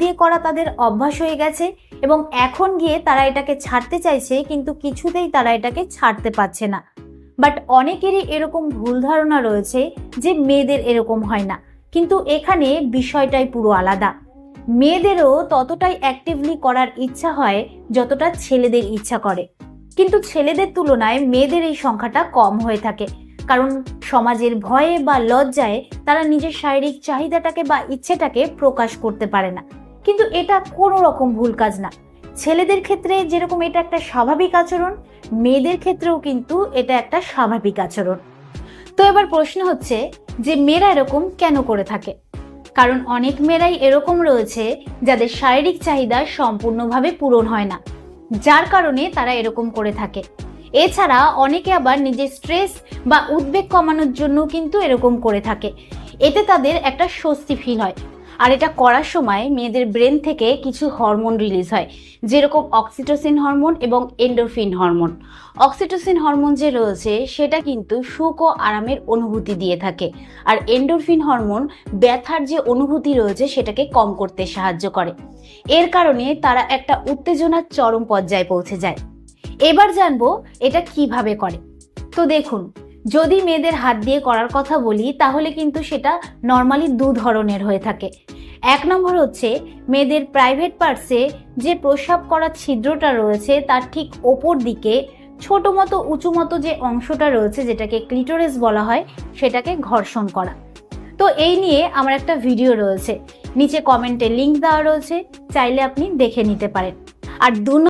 দিয়ে করা তাদের অভ্যাস হয়ে গেছে এবং এখন গিয়ে তারা এটাকে ছাড়তে চাইছে, কিন্তু কিছুতেই তারা এটাকে ছাড়তে পারছে না। বাট অনেকেরই এরকম ভুল ধারণা রয়েছে যে মেয়েদের এরকম হয় না। কিন্তু এখানে বিষয়টাই পুরো আলাদা। মেয়েদেরও ততটাই অ্যাক্টিভলি করার ইচ্ছা হয় যতটা ছেলেদের ইচ্ছা করে। কিন্তু ছেলেদের তুলনায় মেয়েদের এই সংখ্যাটা কম হয়ে থাকে। কারণ সমাজের ভয়ে বা লজ্জায় তারা নিজের শারীরিক চাহিদাটাকে বা ইচ্ছেটাকে প্রকাশ করতে পারে না। কিন্তু এটা কোনো রকম ভুল কাজ না। ছেলেদের ক্ষেত্রে যেরকম এটা একটা স্বাভাবিক আচরণ, মেয়েদের ক্ষেত্রেও কিন্তু এটা একটা স্বাভাবিক আচরণ। তো এবার প্রশ্ন হচ্ছে যে মেয়েরা এরকম কেন করে থাকে? কারণ অনেক মেয়েরাই এরকম রয়েছে যাদের শারীরিক চাহিদা সম্পূর্ণভাবে পূরণ হয় না, যার কারণে তারা এরকম করে থাকে। এছাড়া অনেকে আবার নিজের স্ট্রেস বা উদ্বেগ কমানোর জন্য কিন্তু এরকম করে থাকে। এতে তাদের একটা স্বস্তি ফিল হয়। আর এটা করার সময় মেয়েদের ব্রেন থেকে কিছু হরমোন রিলিজ হয়, যেরকম অক্সিটোসিন হরমোন এবং এন্ডোরফিন হরমোন। অক্সিটোসিন হরমোন যে রয়েছে, সেটা কিন্তু সুখ ও আরামের অনুভূতি দিয়ে থাকে। আর এন্ডোরফিন হরমোন ব্যথার যে অনুভূতি রয়েছে, সেটাকে কম করতে সাহায্য করে। এর কারণে তারা একটা উত্তেজনার চরম পর্যায়ে পৌঁছে যায়। এবার জানব এটা কীভাবে করে। তো দেখুন যদি মেয়েদের হাত দিয়ে করার কথা বলি, তাহলে কিন্তু সেটা নর্মালি দু ধরনের হয়ে থাকে। এক নম্বর হচ্ছে, মেয়েদের প্রাইভেট পার্টসে যে প্রস্রাব করার ছিদ্রটা রয়েছে, তার ঠিক ওপর দিকে ছোট মতো, উঁচু মতো যে অংশটা রয়েছে, যেটাকে ক্লিটোরেস বলা হয়, সেটাকে ঘর্ষণ করা। তো এই নিয়ে আমার একটা ভিডিও রয়েছে। নিচে কমেন্টে লিংক দেওয়া রয়েছে, চাইলে আপনি দেখে নিতে পারেন। আর দু